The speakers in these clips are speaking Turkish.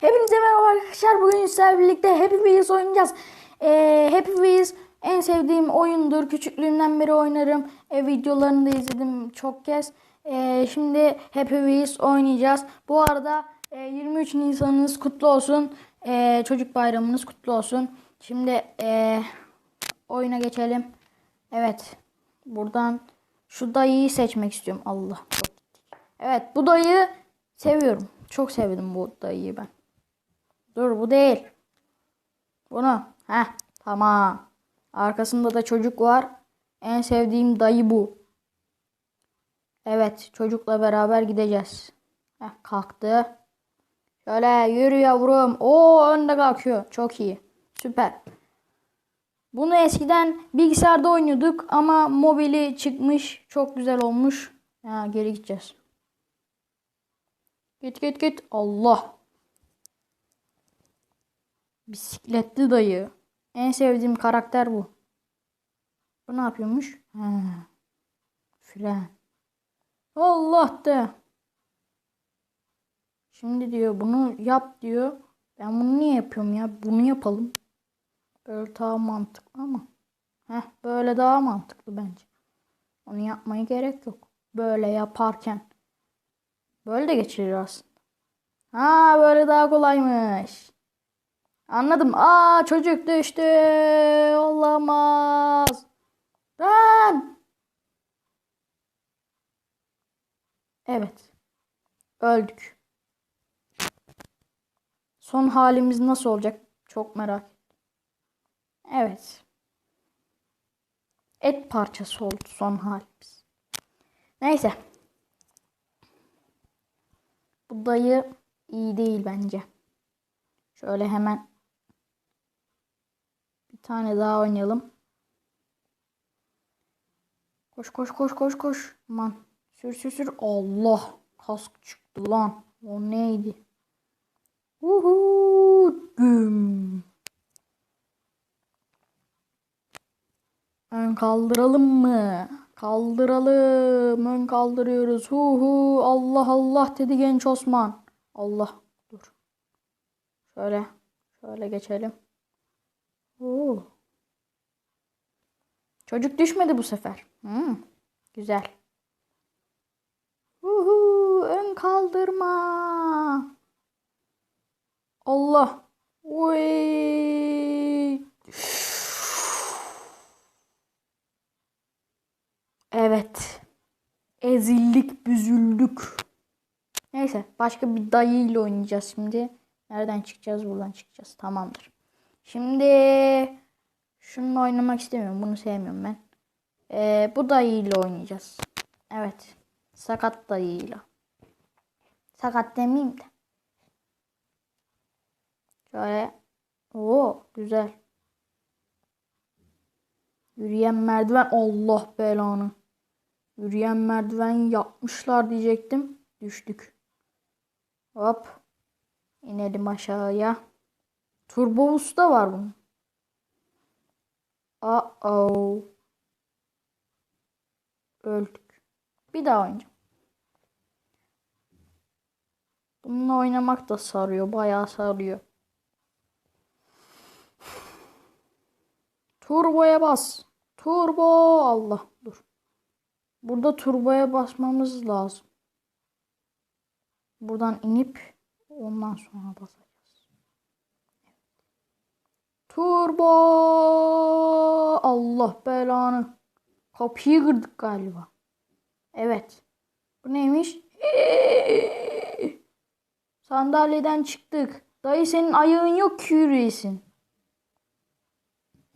Hepinize merhaba arkadaşlar. Bugün sizlerle birlikte Happy Wheels oynayacağız. Ee, Happy Wheels en sevdiğim oyundur. Küçüklüğümden beri oynarım. E, videolarını da izledim çok kez. Ee, şimdi Happy Wheels oynayacağız. Bu arada e, 23 Nisan'ınız kutlu olsun. E, çocuk bayramınız kutlu olsun. Şimdi e, oyuna geçelim. Evet. Buradan şu dayıyı seçmek istiyorum. Allah. Evet bu dayıyı seviyorum. Çok sevdim bu dayıyı ben. Dur bu değil. Bunu. Heh tamam. Arkasında da çocuk var. En sevdiğim dayı bu. Evet çocukla beraber gideceğiz. Heh kalktı. Şöyle yürü yavrum. Oo önde kalkıyor. Çok iyi. Süper. Bunu eskiden bilgisayarda oynuyorduk ama mobili çıkmış. Çok güzel olmuş. Ha, geri gideceğiz. Git git git. Allah. Bisikletli dayı. En sevdiğim karakter bu. Bu ne yapıyormuş? Ha. Fren. Allah de. Şimdi diyor bunu yap diyor. Ben bunu niye yapıyorum ya? Bunu yapalım. Böyle daha mantıklı ama. Heh, böyle daha mantıklı bence. Onu yapmaya gerek yok. Böyle yaparken. Böyle de geçirir aslında. Ha böyle daha kolaymış. Anladım. Aa çocuk düştü. Olamaz. Ben. Evet. Öldük. Son halimiz nasıl olacak? Çok merak ettim. Evet. Et parçası oldu son halimiz. Neyse. Bu dayı iyi değil bence. Şöyle hemen bir tane daha oynayalım. Koş koş koş koş koş. Aman sür sür sür. Allah kask çıktı lan. O neydi? Uhu güm. Ön kaldıralım mı? Kaldıralım. Ön kaldırıyoruz. Hu hu. Allah Allah dedi genç Osman. Allah. Dur. Şöyle. Şöyle geçelim. Oo. Çocuk düşmedi bu sefer. Hmm, güzel. Uhu, ön kaldırma. Allah. Uy. Evet. Ezildik, büzüldük. Neyse, başka bir dayıyla oynayacağız şimdi. Nereden çıkacağız? Buradan çıkacağız. Tamamdır. Şimdi şununla oynamak istemiyorum. Bunu sevmiyorum ben. Ee, bu dayıyla oynayacağız. Evet. Sakat dayıyla. Sakat demeyeyim de. Şöyle. Oo güzel. Yürüyen merdiven. Allah belanı. Yürüyen merdiven yapmışlar diyecektim. Düştük. Hop. İnelim aşağıya. Turbo usta var bunun. Uh oh. Öldük. Bir daha oynayacağım. Bununla oynamak da sarıyor. Bayağı sarıyor. Turboya bas. Turbo. Allah dur. Burada turboya basmamız lazım. Buradan inip ondan sonra basacağız. Turbo. Allah belanı. Kapıyı kırdık galiba. Evet. Bu neymiş? Sandalyeden çıktık. Dayı senin ayağın yok ki yürüyesin.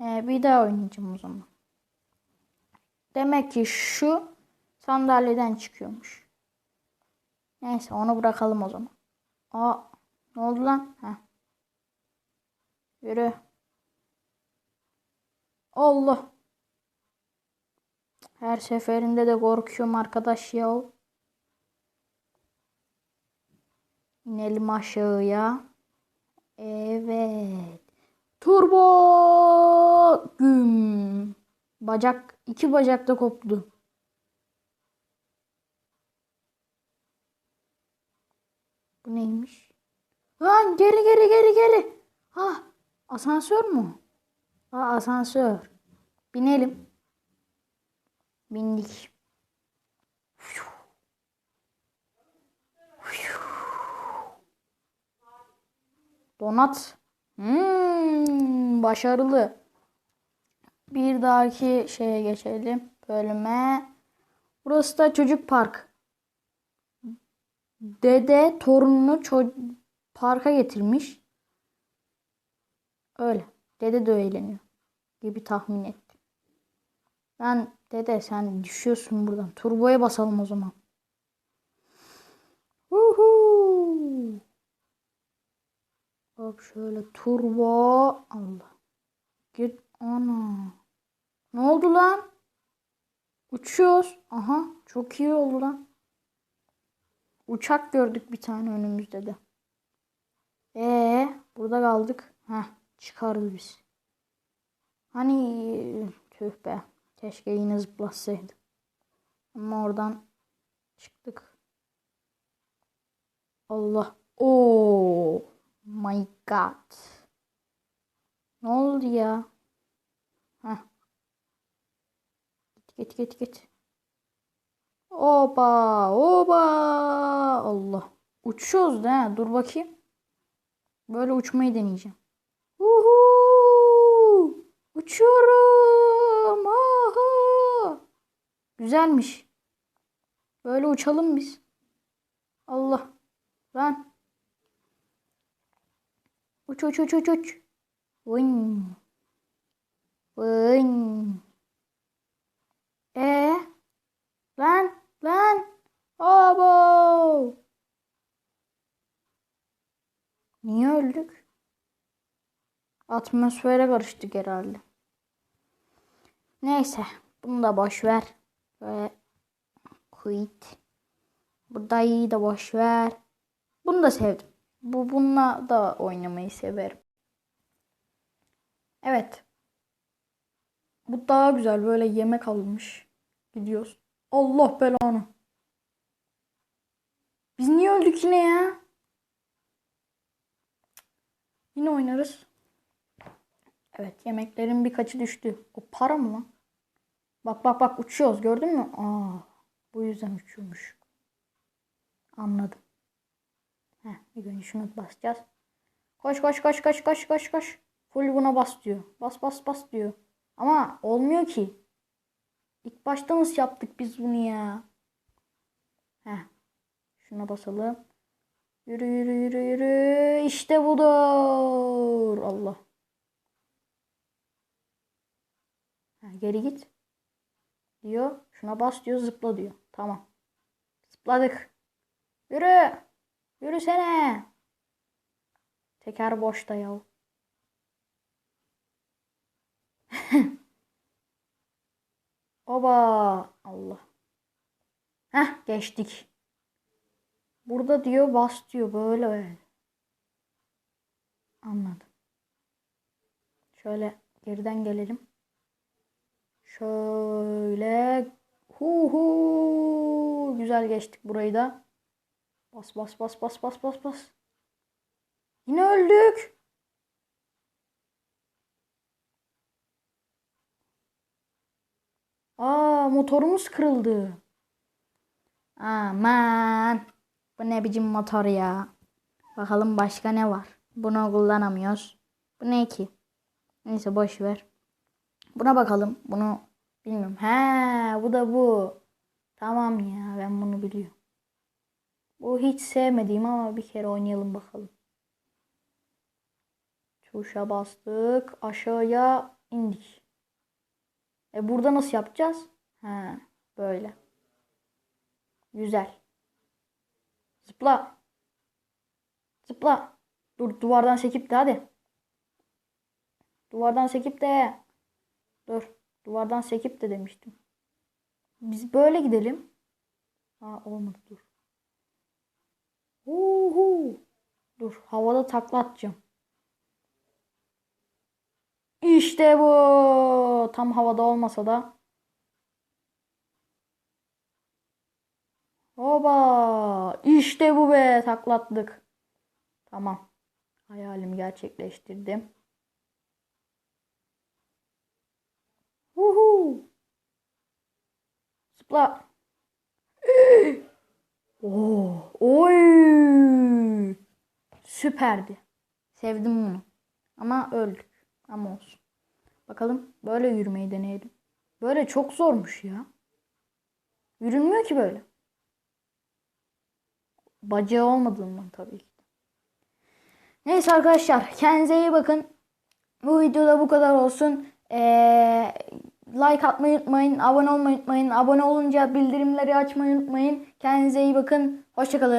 Ee, bir daha oynayacağım o zaman. Demek ki şu sandalyeden çıkıyormuş. Neyse onu bırakalım o zaman. Aa ne oldu lan? Heh. Yürü. Allah. Her seferinde de korkuyorum arkadaş ya. İnelim aşağıya. Evet. Turbo güm. Bacak iki bacak da koptu. Bu neymiş? Lan geri geri geri geri. Ha asansör mü? Ha asansör. Binelim. Bindik. Donat. Hmm, başarılı. Bir dahaki şeye geçelim. Bölüme. Burası da çocuk park. Dede torununu parka getirmiş. Öyle. Dede de eğleniyor. Gibi tahmin ettim. Ben dede sen düşüyorsun buradan. Turboya basalım o zaman. Uhu. Hop şöyle turbo. Allah. Git ana. Ne oldu lan? Uçuyoruz. Aha çok iyi oldu lan. Uçak gördük bir tane önümüzde de. Ee, burada kaldık. Heh, çıkarız biz. Hani tüh. Keşke yine zıplasaydı. Ama oradan çıktık. Allah. Oo. My God. Ne oldu ya? Heh. Git git git git. Oba oba. Allah. Uçuyoruz da dur bakayım. Böyle uçmayı deneyeceğim. Uçuyorum. Aha! Güzelmiş. Böyle uçalım biz. Allah. Lan. Uç uç uç uç uç. Vın. Vın. E lan lan. Abo. Niye öldük? Atmosfere karıştık herhalde. Neyse. Bunu da boş ver. Böyle quit. Bu dayıyı da boş ver. Bunu da sevdim. Bu bununla da oynamayı severim. Evet. Bu daha güzel. Böyle yemek almış. Gidiyoruz. Allah belanı. Biz niye öldük yine ya? Yine oynarız. Evet yemeklerin birkaçı düştü. O para mı lan? Bak bak bak uçuyoruz gördün mü? Aa, bu yüzden uçuyormuş. Anladım. Heh, bir gün şunu basacağız. Koş koş koş koş koş koş koş. Full buna bas diyor. Bas bas bas diyor. Ama olmuyor ki. İlk başta nasıl yaptık biz bunu ya? Heh. Şuna basalım. Yürü yürü yürü yürü. İşte budur. Allah. Ha, geri git. Diyor. Şuna bas diyor. Zıpla diyor. Tamam. Zıpladık. Yürü. Yürüsene. Teker boşta ya. Oba. Allah. Heh geçtik. Burada diyor bas diyor böyle. Anladım. Şöyle geriden gelelim. Şöyle hu hu güzel geçtik burayı da. Bas bas bas bas bas bas bas. Yine öldük. Aa motorumuz kırıldı. Aman. Bu ne biçim motor ya. Bakalım başka ne var. Bunu kullanamıyoruz. Bu ne ki? Neyse boş ver. Buna bakalım. Bunu bilmiyorum. He bu da bu. Tamam ya ben bunu biliyorum. Bu hiç sevmediğim ama bir kere oynayalım bakalım. Tuşa bastık. Aşağıya indik. E burada nasıl yapacağız? He böyle. Güzel. Zıpla. Zıpla. Dur duvardan sekip de hadi. Duvardan sekip de. Dur. Duvardan sekip de demiştim. Biz böyle gidelim. Ha olmadı dur. Uhu. Dur havada takla atacağım. İşte bu. Tam havada olmasa da. Oba. İşte bu be taklattık. Tamam. Hayalimi gerçekleştirdim. Uhu. Zıpla. Oo, oy. Süperdi. Sevdim bunu. Ama öldük. Ama olsun. Bakalım böyle yürümeyi deneyelim. Böyle çok zormuş ya. Yürünmüyor ki böyle. Bacağı olmadığından tabii ki. Neyse arkadaşlar kendinize iyi bakın. Bu videoda bu kadar olsun. Ee, like atmayı unutmayın. Abone olmayı unutmayın. Abone olunca bildirimleri açmayı unutmayın. Kendinize iyi bakın. Hoşçakalın.